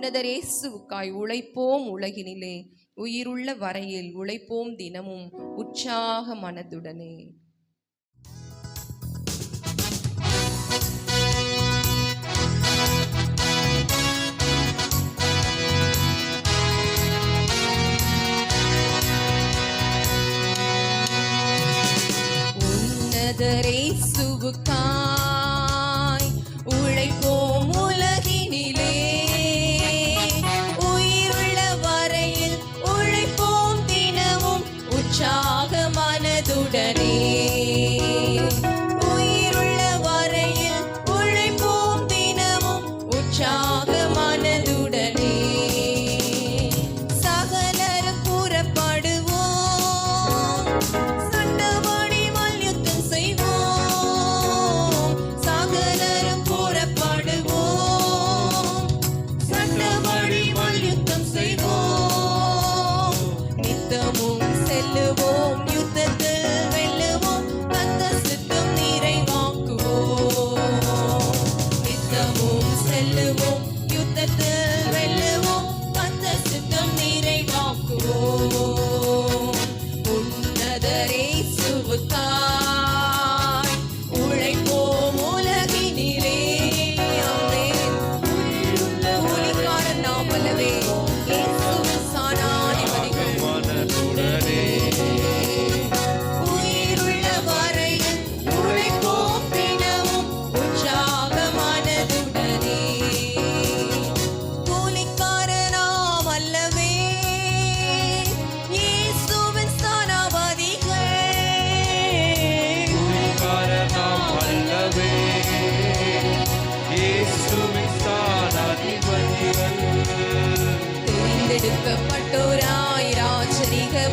உன்னதரே உழைப்போம் உலகினிலே. உயிருள்ள வரையில் உழைப்போம் தினமும் உற்சாக மனதுடனே. உன்னதரே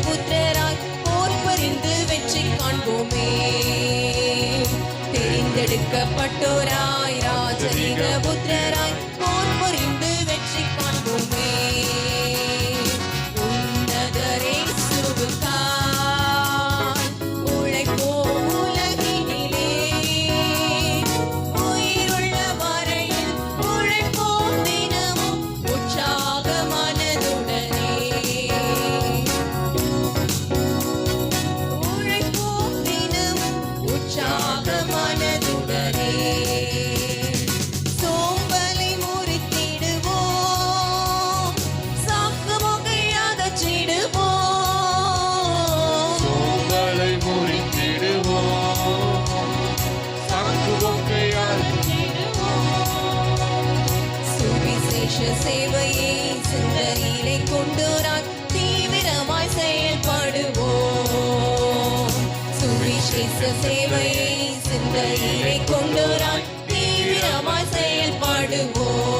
புத்திரராய் போர் பறிந்து வெற்றி காண்போமே. தெரிந்தெடுக்கப்பட்டோராய் ராஜரீக புத்திரராய் சேவையை சிந்தையிலே கொண்டு நான் தீவிரமாய் செயல்பாடுவோம்.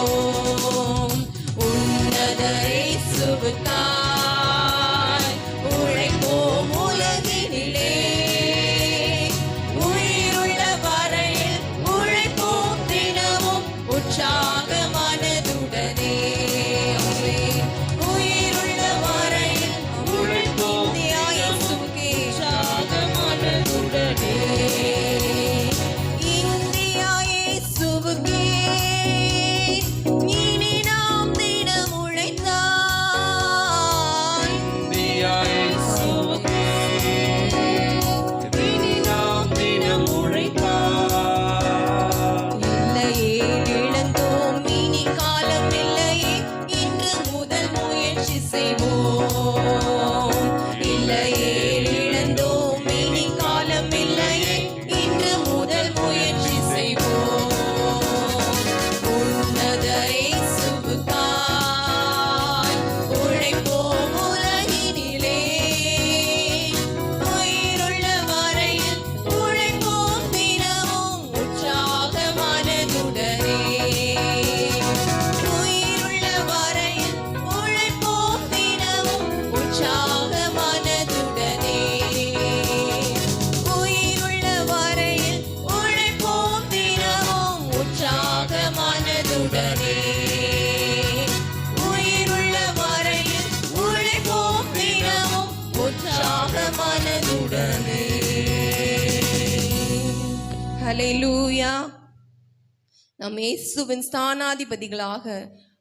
நாம் இயேசுவின் ஸ்தானாதிபதிகளாக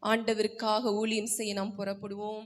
ஆண்டவருக்காக ஊழியம் செய்ய நாம் புறப்படுவோம்.